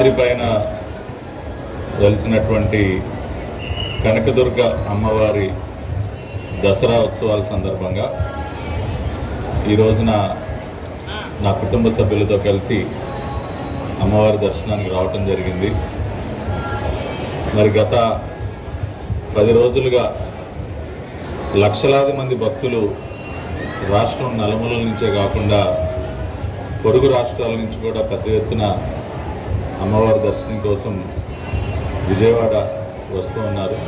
రాత్రి పైన వెలిసినటువంటి కనకదుర్గ అమ్మవారి దసరా ఉత్సవాల సందర్భంగా ఈ రోజున నా కుటుంబ సభ్యులతో కలిసి అమ్మవారి దర్శనానికి రావటం జరిగింది. మరి గత పది రోజులుగా లక్షలాది మంది భక్తులు రాష్ట్రం నలుమూలల నుంచే కాకుండా పొరుగు రాష్ట్రాల నుంచి కూడా పెద్ద ఎత్తున అమ్మవారి దర్శనం కోసం విజయవాడ వస్తూ ఉన్నారు.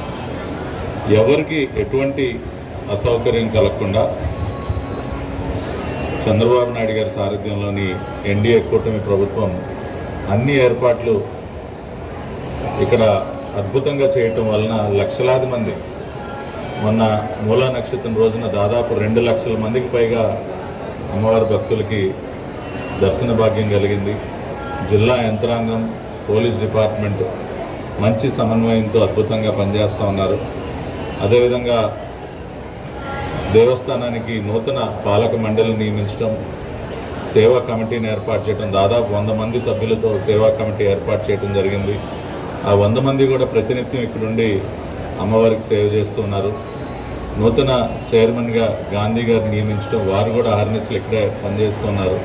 ఎవరికి ఎటువంటి అసౌకర్యం కలగకుండా చంద్రబాబు నాయుడు గారి సారథ్యంలోని ఎన్డీఏ కూటమి ప్రభుత్వం అన్ని ఏర్పాట్లు ఇక్కడ అద్భుతంగా చేయటం వలన లక్షలాది మంది మొన్న మూలా నక్షత్రం రోజున దాదాపు రెండు లక్షల మందికి పైగా అమ్మవారి భక్తులకి దర్శన భాగ్యం కలిగింది. జిల్లా యంత్రాంగం పోలీస్ డిపార్ట్మెంట్ మంచి సమన్వయంతో అద్భుతంగా పనిచేస్తూ ఉన్నారు. అదేవిధంగా దేవస్థానానికి నూతన పాలక మండలి నియమించడం సేవా కమిటీని ఏర్పాటు చేయడం దాదాపు వంద మంది సభ్యులతో సేవా కమిటీ ఏర్పాటు చేయడం జరిగింది. ఆ వంద మంది కూడా ప్రతినిత్యం ఇక్కడుండి అమ్మవారికి సేవ చేస్తున్నారు నూతన చైర్మన్గా గాంధీ గారు నియమించడం వారు కూడా ఆర్ఎన్ఎస్లు ఇక్కడే పనిచేస్తున్నారు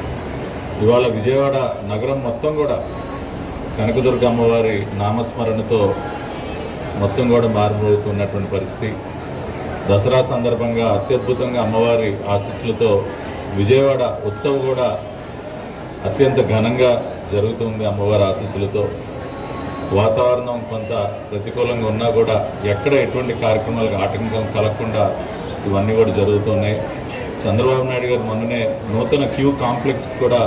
ఇవాళ విజయవాడ నగరం మొత్తం కూడా కనకదుర్గ అమ్మవారి నామస్మరణతో మొత్తం కూడా మారుమోగుతున్నటువంటి పరిస్థితి. దసరా సందర్భంగా అత్యద్భుతంగా అమ్మవారి ఆశీస్సులతో విజయవాడ ఉత్సవం కూడా అత్యంత ఘనంగా జరుగుతుంది అమ్మవారి ఆశీస్సులతో. వాతావరణం కొంత ప్రతికూలంగా ఉన్నా కూడా ఎక్కడ ఎటువంటి కార్యక్రమాలకు ఆటంకం కలగకుండా ఇవన్నీ కూడా జరుగుతున్నాయి. చంద్రబాబు నాయుడు గారు మొన్ననే నూతన క్యూ కాంప్లెక్స్ కూడా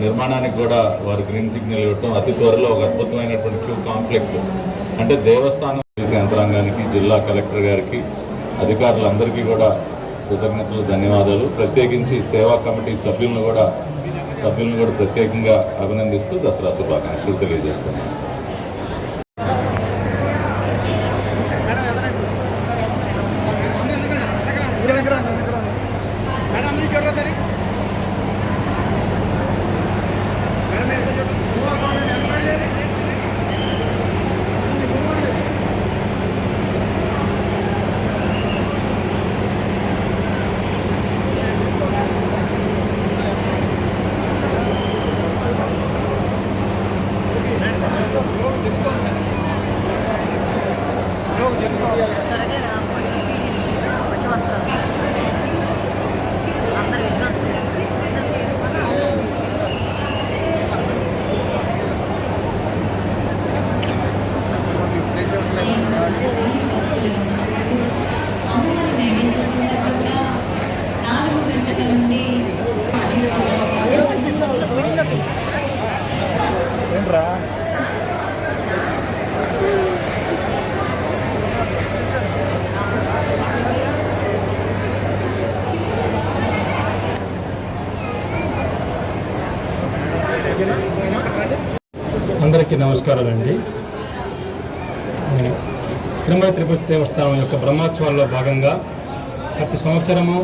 నిర్మాణానికి కూడా వారు గ్రీన్ సిగ్నల్ ఇవ్వటం అతి త్వరలో ఒక అద్భుతమైనటువంటి క్యూ కాంప్లెక్స్. అంటే దేవస్థానం చేసే యంత్రాంగానికి జిల్లా కలెక్టర్ గారికి అధికారులందరికీ కూడా కృతజ్ఞతలు ధన్యవాదాలు. ప్రత్యేకించి సేవా కమిటీ సభ్యులను కూడా సభ్యులను కూడా ప్రత్యేకంగా అభినందిస్తూ దసరా శుభాకాంక్షలు తెలియజేస్తున్నాను మేడం అందరూ చూడరా సరే త్వరగా రా, పట్టుకి పట్టు వస్తారు అందరు విజువల్స్ తీసుకుని ఏంట్రా అందరికీ నమస్కారాలండి. తిరుమల తిరుపతి దేవస్థానం యొక్క బ్రహ్మోత్సవాల్లో భాగంగా ప్రతి సంవత్సరము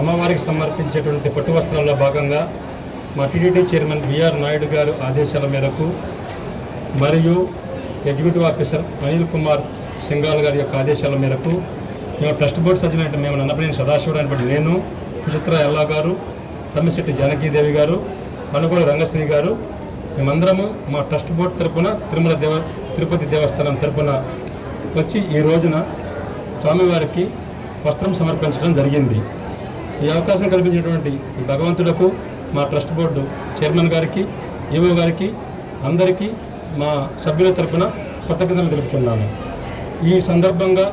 అమ్మవారికి సమర్పించేటువంటి పట్టు వస్త్రాల్లో భాగంగా మా టీడీడీ చైర్మన్ బిఆర్ నాయుడు గారు ఆదేశాల మేరకు మరియు ఎగ్జిక్యూటివ్ ఆఫీసర్ అనిల్ కుమార్ సింగాల్ గారి యొక్క ఆదేశాల మేరకు మేము ట్రస్ట్ బోర్డు సభ్యులైన మేము నన్నపనేని సదాశివరాన్ని బట్టి నేను సుచిత్ర ఎల్లా గారు తమ్మిశెట్టి జానకీదేవి గారు అనుకూల రంగశ్రీ గారు మేమందరము మా ట్రస్ట్ బోర్డు తరపున తిరుమల దేవ తిరుపతి దేవస్థానం తరపున వచ్చి ఈ రోజున స్వామివారికి వస్త్రం సమర్పించడం జరిగింది. ఈ అవకాశం కల్పించినటువంటి భగవంతుడకు భగవంతులకు మా ట్రస్ట్ బోర్డు చైర్మన్ గారికి ఈవో గారికి అందరికీ మా సభ్యుల తరపున కృతజ్ఞతలు తెలుపుతున్నాను. ఈ సందర్భంగా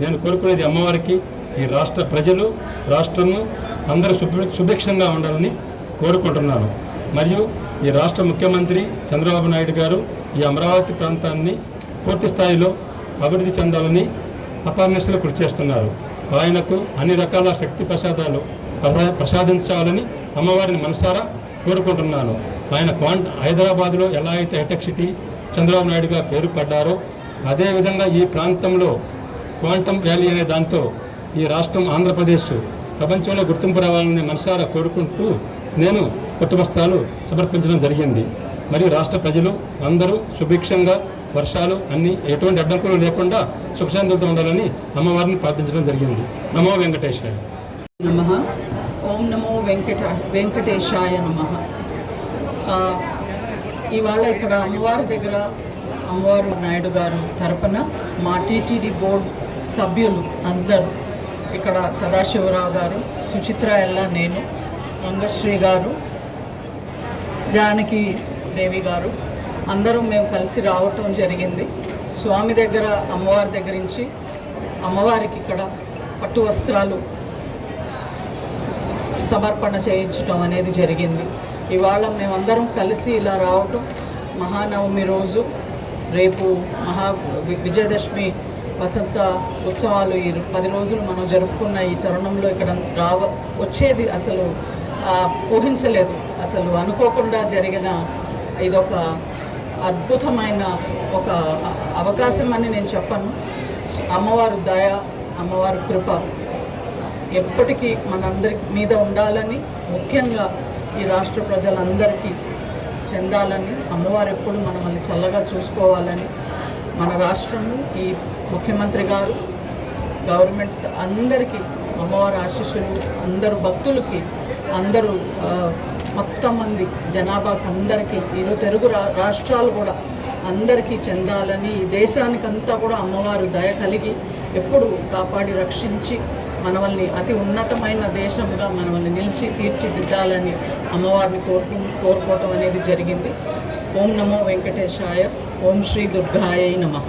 నేను కోరుకునేది అమ్మవారికి ఈ రాష్ట్ర ప్రజలు రాష్ట్రము అందరూ శుభ సుభిక్షంగా ఉండాలని కోరుకుంటున్నాను. మరియు ఈ రాష్ట్ర ముఖ్యమంత్రి చంద్రబాబు నాయుడు గారు ఈ అమరావతి ప్రాంతాన్ని పూర్తి స్థాయిలో అభివృద్ధి చెందాలని అపార్నెస్లో కృషి చేస్తున్నారు. ఆయనకు అన్ని రకాల శక్తి ప్రసాదాలు ప్రసాదించాలని అమ్మవారిని మనసారా కోరుకుంటున్నాను. ఆయన క్వాంట్ హైదరాబాద్లో ఎలా అయితే హైటెక్ సిటీ చంద్రబాబు నాయుడుగా పేరు పడ్డారో అదేవిధంగా ఈ ప్రాంతంలో క్వాంటమ్ వ్యాలీ అనే దాంతో ఈ రాష్ట్రం ఆంధ్రప్రదేశ్ ప్రపంచంలో గుర్తింపు రావాలని మనసారా కోరుకుంటూ నేను పట్టువస్త్రాలు సమర్పించడం జరిగింది. మరియు రాష్ట్ర ప్రజలు అందరూ సుభిక్షంగా వర్షాలు అన్ని ఎటువంటి అడ్డంకులు లేకుండా సుఖశాంతులతో ఉండాలని అమ్మవారిని ప్రార్థించడం జరిగింది. నమో వెంకటేశ్వర నమ. ఓం నమో వెంకట వెంకటేశాయ నమ. ఇవాళ ఇక్కడ అమ్మవారి దగ్గర అమ్మవారు నాయుడు గారు తరపున మా టీటీడీ బోర్డు సభ్యులు అందరూ ఇక్కడ సదాశివరావు గారు సుచిత్ర ఎల్లా నేను రంగశ్రీ గారు జానకి దేవి గారు. అందరూ మేము కలిసి రావటం జరిగింది. స్వామి దగ్గర అమ్మవారి దగ్గర నుంచి అమ్మవారికి ఇక్కడ పట్టు వస్త్రాలు సమర్పణ చేయించడం అనేది జరిగింది. ఇవాళ మేమందరం కలిసి ఇలా రావటం మహానవమి రోజు. రేపు మహా వి- విజయదశమి వసంత ఉత్సవాలు ఈ పది రోజులు మనం జరుపుకున్న ఈ తరుణంలో ఇక్కడ రావ వచ్చేది అసలు ఊహించలేదు. అసలు అనుకోకుండా జరిగిన ఇదొక అద్భుతమైన ఒక అవకాశం అని నేను చెప్పను. అమ్మవారు దయ అమ్మవారి కృప ఎప్పటికీ మనందరి మీద ఉండాలని ముఖ్యంగా ఈ రాష్ట్ర ప్రజలందరికీ చెందాలని అమ్మవారు ఎప్పుడు మనల్ని చల్లగా చూసుకోవాలని మన రాష్ట్రము ఈ ముఖ్యమంత్రి గారు గవర్నమెంట్ అందరికీ అమ్మవారి ఆశీస్సులు అందరు భక్తులకి అందరూ మొత్తం మంది జనాభాకి అందరికీ ఇరు తెలుగు రా రాష్ట్రాలు కూడా అందరికీ చెందాలని ఈ దేశానికంతా కూడా అమ్మవారు దయ కలిగి ఎప్పుడు కాపాడి రక్షించి మనల్ని అతి ఉన్నతమైన దేశంగా మనల్ని నిలిచి తీర్చిదిద్దాలని అమ్మవారిని కోరుకు కోరుకోవటం అనేది జరిగింది. ఓం నమో వెంకటేశాయ ఓం శ్రీ దుర్గాయ నమః.